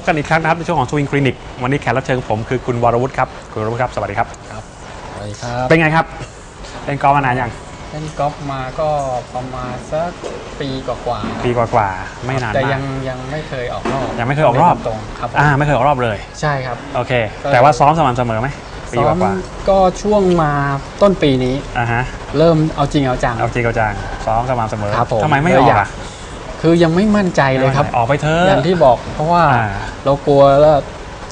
บกันอีกครั้งนะครับในช่วงของทวินคลินิกวันนี้แขกรับเชิญของผมคือคุณวรวุฒิครับคุณวรวุฒิครับสวัสดีครับสวัสดีครับเป็นไงครับเล่นกอล์ฟมานานยังเล่นกอล์ฟมาก็ประมาณสักปีกว่าๆปีกว่าๆไม่นานแต่มายักงยังไม่เคยออกรอบยังไม่เคยออกรอบตรงๆครับผมอ่าไม่เคยออกรอบเลย ใช่ครับโอเคก็แต่ว่าซ้อมสม่ำเสมอไหมปีซ้กอมว่าก็ช่วงมาต้นปีนี้ๆอ่าฮะเริ่มเอาจริงเอาจังเอาจริงเอาจังซ้อมสม่ำเสมอครับผมทำไมไม่อเลยอกอยากอะ คือยังไม่มั่นใจเลยครับ ออกไปเถอะอย่างที่บอกเพราะว่าอ่าเรากลัวแล้ว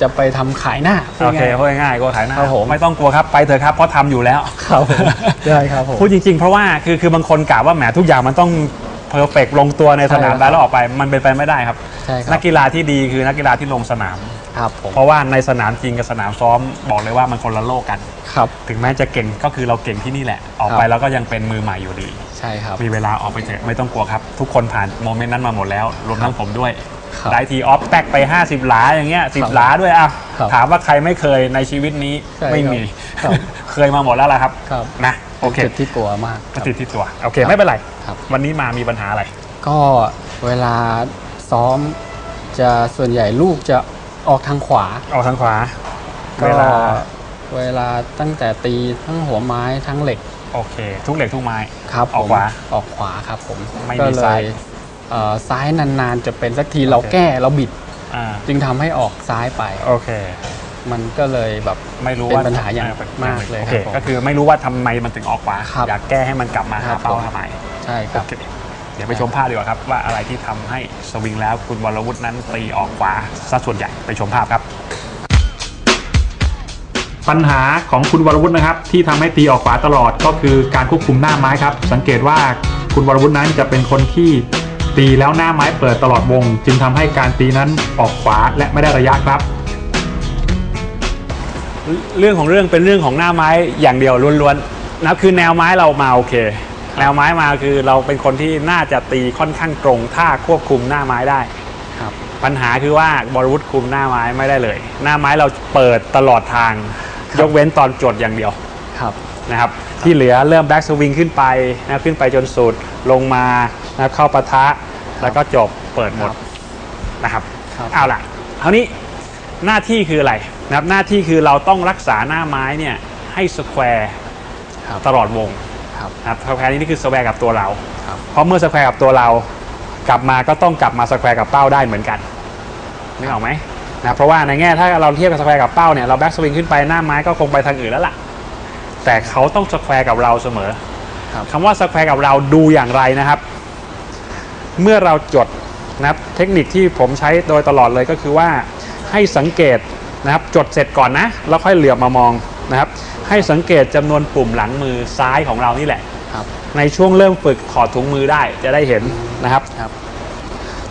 จะไปทำขายหน้าโอเคพูดพูดง่ายๆกลัวขายหน้าครับผมไม่ต้องกลัวครับไปเถอะครับเพราะทำอยู่แล้วครับผมได้ครับผมพูดจริง ๆ เพราะว่าคือคือบางคนกล่าวว่าแหมทุกอย่างมันต้อง เพอร์เฟกลงตัวในสนามใช่ครับได้แล้วออกไปมันเป็นไปไม่ได้ครับ ใช่ครันับกกีฬาที่ดีคือนักกีฬาที่ลงสนาม ครับผมเพราะว่าในสนามจริงกับสนามซ้อมบอกเลยว่ามันคนละโลกกัน ครับ ถึงแม้จะเก่งก็คือเราเก่งที่นี่แหละ ออกไปครับ แล้วก็ยังเป็นมือใหม่อยู่ดี ใช่ครับ มีเวลาออกไปเถอะไม่ต้องกลัวครับ ทุกคนผ่านโมเมนต์นั้นมาหมดแล้ว รวมทั้งผมด้วย ครับได้ทีออฟแตกไป 50 หลาอย่างเงี้ยสิครับหลาด้วยอะครับถามว่าใครไม่เคยในชีวิตนี้ใช่ไม่มี ครับเคยมาหมดแล้วล่ะครับครับ นะโอเคจุดที่กลัวมากคก็รับ ติดที่ตัวโอเคไม่เป็นไร ครับ วันนี้มามีปัญหาอะไร ก็เวลาซ้อมจะส่วนใหญ่ลูกจะออกทางขวา ออกทางขวาก็เวลาเวลาตั้งแต่ตีทั้งหัวไม้ทั้งเหล็กโอเค ทุกเหล็กทุกไม้ ครับออกผมขวาออกขวาครับผมไม่ก็มีเลซ้ายยเอ่อ ซ้ายนานๆ จะเป็นสักทีเราโอเคแก้เราบิด อ่าจึงทำให้ออกซ้ายไป โอเค มันก็เลยแบบ ไม่รู้เป็นว่าปัญหาอย่างป็นมากเลยโอคเครับผมก็คือไม่รู้ว่าทำไมมันถึงออกขวาครับอยากแก้ให้มันกลับมาคหารับเป้าผมทำไมใช่ครับ โอเคเดี๋ยวไปชมภาพดีกว่าครับ ว่าอะไรที่ทำให้สวิงแล้วคุณวรวุฒินั้นตีออกขวาซะส่วนใหญ่ไปชมภาพครับ ปัญหาของคุณวรวุฒินะครับ ที่ทำให้ตีออกขวาตลอดก็คือการควบคุมหน้าไม้ครับ สังเกตว่าคุณวรวุฒินั้นจะเป็นคนที่ ตีแล้วหน้าไม้เปิดตลอดวง จึงทำให้การตีนั้นออกขวาและไม่ได้ระยะครับ เรื่องของเรื่องเป็นเรื่องของหน้าไม้อย่างเดียวล้วนๆนะครับคือแนวไม้เรามาโอเค แนวไม้มาคือเราเป็นคนที่น่าจะตีค่อนข้างตรงถ้าควบคุมหน้าไม้ได้ครับปัญหาคือว่าบอลวุฒคุมหน้าไม้ไม่ได้เลย หน้าไม้เราเปิดตลอดทาง ยกเว้นตอนจดอย่างเดียวครับนะครับ ที่เหลือเริ่มแบ็กสวิงขึ้นไปนะครับขึ้นไปจนสุดลงมานะครับเข้าปะทะ แล้วก็จบเปิดหมดนะครับครับเอาล่ะคราวนี้หน้าที่คืออะไรนะครับหน้าที่คือเราต้องรักษาหน้าไม้เนี่ยให้สแควร์ครับตลอดวงครับนะครับสแควร์นี้นี่คือสแควร์กับตัวเราครับเพราะเมื่อสแควร์กับตัวเรากลับมาก็ต้องกลับมาสแควร์กับเป้าได้เหมือนกันนึกออกไหมนะเพราะว่าในแง่ถ้าเราเทียบกับสแควร์กับเป้าเนี่ยเราแบ็กสวิงขึ้นไปหน้าไม้ก็คงไปทางอื่นแล้วล่ะ แต่เขาต้องสแควร์กับเราเสมอครับคำว่าสแควร์กับเราดูอย่างไรนะครับ เมื่อเราจดนะครับเทคนิคที่ผมใช้โดยตลอดเลยก็คือว่าให้สังเกตนะครับจดเสร็จก่อนนะ แล้วค่อยเหลือบมามองนะครับ ให้สังเกตจำนวนปุ่มหลังมือซ้ายของเรานี่แหละครับในช่วงเริ่มฝึกถอดถุงมือได้จะได้เห็นนะครับครับ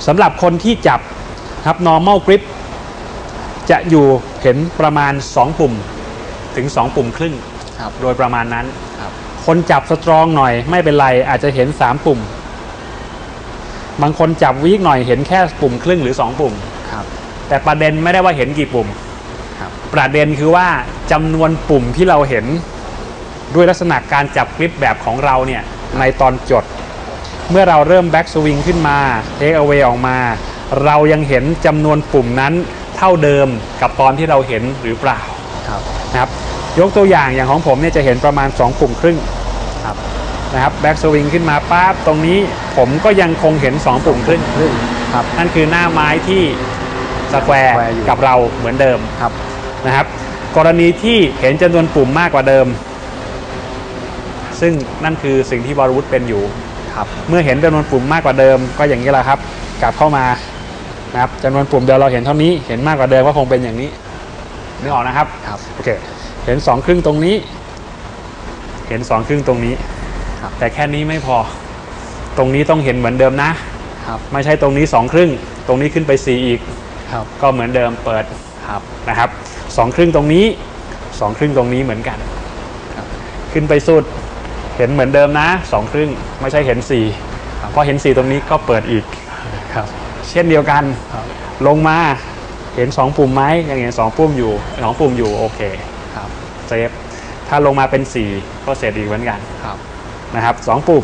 สำหรับคนที่จับครับ normal grip จะอยู่เห็นประมาณ 2 ปุ่มถึง 2 ปุ่มครึ่งครับโดยประมาณนั้นครับคนจับสตรองหน่อยไม่เป็นไรอาจจะเห็น 3 ปุ่ม บางคนจับวีกหน่อยเห็นแค่ปุ่มครึ่งหรือ 2 ปุ่ม ครับ แต่ประเด็นไม่ได้ว่าเห็นกี่ปุ่ม ครับ ประเด็นคือว่าจำนวนปุ่มที่เราเห็นด้วยลักษณะการจับกริปแบบของเราเนี่ยในตอนจด เมื่อเราเริ่มแบ็กสวิงขึ้นมาเทคเอาไว้ออกมา เรายังเห็นจำนวนปุ่มนั้นเท่าเดิมกับตอนที่เราเห็นหรือเปล่า ครับ นะครับ ยกตัวอย่างอย่างของผมเนี่ยจะเห็นประมาณ 2 ปุ่มครึ่ง ครับ นะครับแบ็กสวิงขึ้นมาปั๊บตรงนี้ผมก็ยังคงเห็น 2 ปุ่มครึ่งครึ่งครับนั่นคือหน้าไม้ที่สแควร์สแควร์อยู่กับเราเหมือนเดิมครับนะครับ กรณีที่เห็นจำนวนปุ่มมากกว่าเดิม ซึ่งนั่นคือสิ่งที่บอลวุฒเป็นอยู่ครับเมื่อเห็นจำนวนปุ่มมากกว่าเดิม ก็อย่างนี้แหละครับ กลับเข้ามานะครับจำนวนปุ่มเดิมเราเห็นเท่านี้เห็นมากกว่าเดิมก็คงเป็นอย่างนี้นึกออกนะครับครับโอเคเห็นสองครึ่งตรงนี้ เห็นสองครึ่งตรงนี้ ครับ แต่แค่นี้ไม่พอ ตรงนี้ต้องเห็นเหมือนเดิมนะครับไม่ใช่ตรงนี้สองครึ่ง ตรงนี้ขึ้นไปสี่อีกครับก็เหมือนเดิมเปิดครับนะครับสองครึ่งตรงนี้สองครึ่งตรงนี้เหมือนกันครับ ขึ้นไปสุดเห็นเหมือนเดิมนะสองครึ่งไม่ใช่เห็นสี่ครับพอเห็นสี่ตรงนี้ก็เปิดอีกครับ เช่นเดียวกันครับลงมาเห็นสองปุ่มไหมยังเห็นสองปุ่มอยู่สองปุ่มอยู่โอเคครับเซฟถ้าลงมาเป็น 4 ก็เสร็จอีกเหมือนกันครับ นะครับสองปุ่ม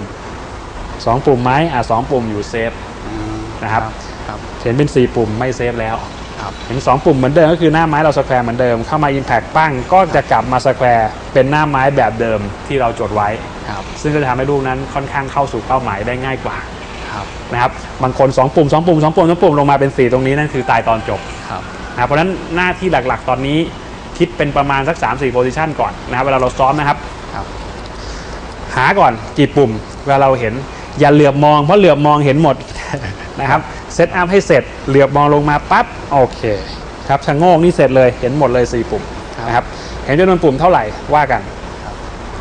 สองปุ่มไหมอะสองปุ่มอยู่เซฟอืมนะครับครับเห็นเป็น4ปุ่มไม่เซฟแล้วครับเห็นสองปุ่มเหมือนเดิมก็คือหน้าไม้เราสแควร์เหมือนเดิมเข้ามา Impact ปั้งก็จะกลับมาสแควร์เป็นหน้าไม้แบบเดิมที่เราจดไว้ครับซึ่งก็จะทำให้ลูกนั้นค่อนข้างเข้าสู่เป้าหมายได้ง่ายกว่าครับนะครับบางคน 2 ปุ่ม 2 ปุ่ม 2 ปุ่ม 2 ปุ่มลงมาเป็น 4 ตรงนี้นั่นคือตายตอนจบครับนะครับเพราะฉะนั้นหน้าที่หลักๆ ตอนนี้คิดเป็นประมาณสัก 3-4โพซิชันก่อนนะครับเวลาเราซ้อมนะครับครับ หาก่อนกี่ปุ่มเวลาเราเห็นอย่าเหลือบมองเพราะเหลือบมองเห็นหมดนะครับเซตอัพให้เสร็จเหลือบมองลงมาปั๊บโอเคครับชะโงกนี่เสร็จเลยเห็นหมดเลย 4 ปุ่มครับนะครับเห็นจำนวนปุ่มเท่าไหร่ว่ากันครับ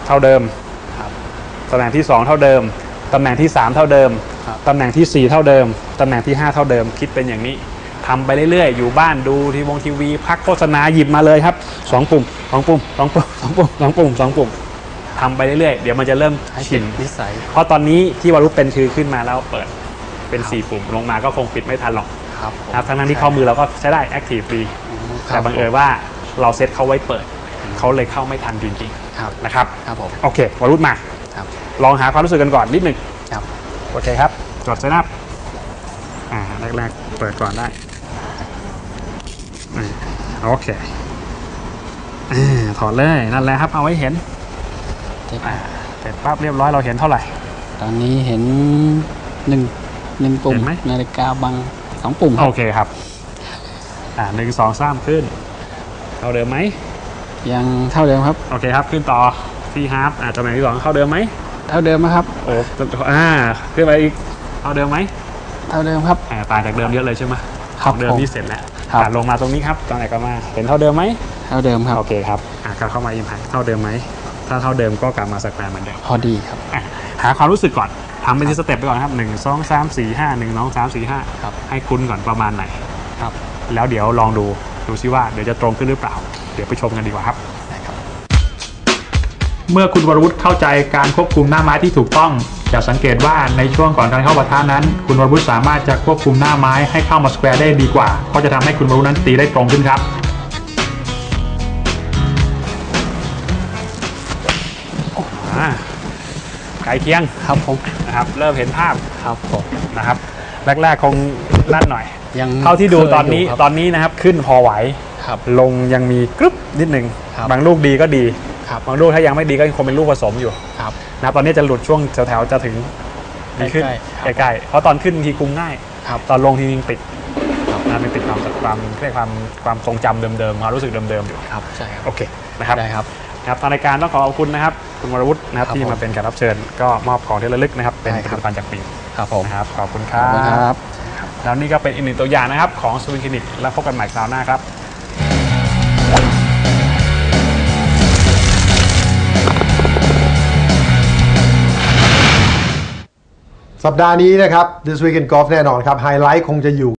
เท่าเดิมครับตำแหน่งที่ 2 เท่าเดิมตำแหน่งที่ 3 เท่าเดิมครับตำแหน่งทีสี่ 4 เท่าเดิมตำแหน่งที่ 5 เท่าเดิมคิดเป็นอย่างนี้ทำไปเรื่อยๆ อยู่บ้านดูทีวงทีวี พักโฆษณาหยิบมาเลยครับสองปุ่มสองปุ่มสองปุ่มสองปุ่มสองปุ่มสองปุ่ม ทำไปเรื่อยๆ เดี๋ยวมันจะเริ่มให้ชิเป็นนนิสัย เพราะตอนนี้ที่วารุเป็นคือขึ้นมาแล้วเปิดเป็น 4 ปุ่มลงมาก็คงปิดไม่ทันหรอกครับผมนะครับทั้งนั้นที่ข้อมือเราก็ใช้ได้แอคทีฟดีคแต่รับบังเอิญว่าเราเซตเขาไว้เปิดเขาเลยเข้าไม่ทันจริงครับๆนะครับครับผมโอเควารุมาครับลองหาความรู้สึกกันก่อนนิดหนึ่งครับโอเคครับจดเซตอัพอ่าแรกๆเปิดก่อนได้อ่าโอเคอ่าถอดเลยนั่นแหละครับเอาไว้เห็น เช็คอ่าเสร็จปั๊บเรียบร้อยเราเห็นเท่าไหร่ ตอนนี้เห็นหนึ่งหนึ่งปุ่มเห็นไหม นาฬิกาบังสองปุ่มครัโอบเคครับ อ่าหนึ่งสองสามขึ้น เท่าเดิมไหม ยังเท่าเดิมครับ โอเคครับ ขึ้นต่อที่ฮาร์ปอ่าตำแหน่งที่สองเท่าเดิมไหมเท่าเดิมนะครับ โอ้อ่าขึ้นไปอีกเท่าเดิมไหมเท่าเดิมครับ อ่าต่างจากเดิมเยอะเลยใช่ไหมครับเดิมผมนี่เสร็จแล้วครับ อ่าลงมาตรงนี้ครับตรงไหนก็มาเห็นเท่าเดิมไหม เท่าเดิมครับ โอเคครับ อ่ากลับเข้ามาอิมแพคเท่าเดิมไหม ถ้าเท่าเดิมก็กลับมาสแควร์เหมือนเดิมพอดีครับอะหาความรู้สึกก่อนทำเป็นทีสเต็ปไปก่อนครับหนึ่งสองสามสี่ห้าหนึ่งน้องสามสี่ห้าครับให้คุ้นก่อนประมาณไหนครับ แล้วเดี๋ยวลองดูดูซิว่าเดี๋ยวจะตรงขึ้นหรือเปล่า เดี๋ยวไปชมกันดีกว่าครับได้ครับ เมื่อคุณวรวุฒิเข้าใจการควบคุมหน้าไม้ที่ถูกต้อง จะสังเกตว่าในช่วงก่อนการเข้าปะทะนั้น คุณวรวุฒิสามารถจะควบคุมหน้าไม้ให้เข้ามาสแควร์ได้ดีกว่า ก็จะทำให้คุณวรวุฒินั้นตีได้ตรงขึ้นครับ ไกลเคียงครับผมนะครับ เริ่มเห็นภาพครับผมนะครับ แรกๆคงลั่นหน่อยยังเท่าที่ดูคยตอนนี้ยู่ครับตอนนี้นะครับขึ้นพอไหวครับลงยังมีกรึบนิดหนึ่งครับบางลูกดีก็ดีครับบางลูกถ้ายังไม่ดีก็คงเป็นลูกผสมอยู่ครับนะครับตอนนี้จะหลุดช่วงแถวๆจะถึงดีขึ้นใกล้ๆครับใกล้ๆเพราะตอนขึ้นทีคุมง่ายครับตอนลงทีนึงติดครับนะมันติดความความเรียกความความทรงจำเดิมๆความรู้สึกเดิมๆอยู่ครับใช่ครับโอเคนะครับได้ครับนะ ครับทางรายการต้องขอขอบคุณนะครับ คุณวรวุฒินะครับครับที่ผมมาเป็นแขกรับเชิญ ก็มอบของที่ระลึกนะครับ เป็นได้ผครัลิบตภัณฑ์จากปีครับผมนะครับขอบคุณคขอบคุณครัรับ บแล้วนี่ก็เป็นอีกหนึ่งตัวอย่างนะครับของสวิงคลินิกแล้วพบกันใหม่คราวหน้าครับสัปดาห์นี้นะครับ This Week in Golf แน่นอนครับ ไฮไลท์คงจะอยู่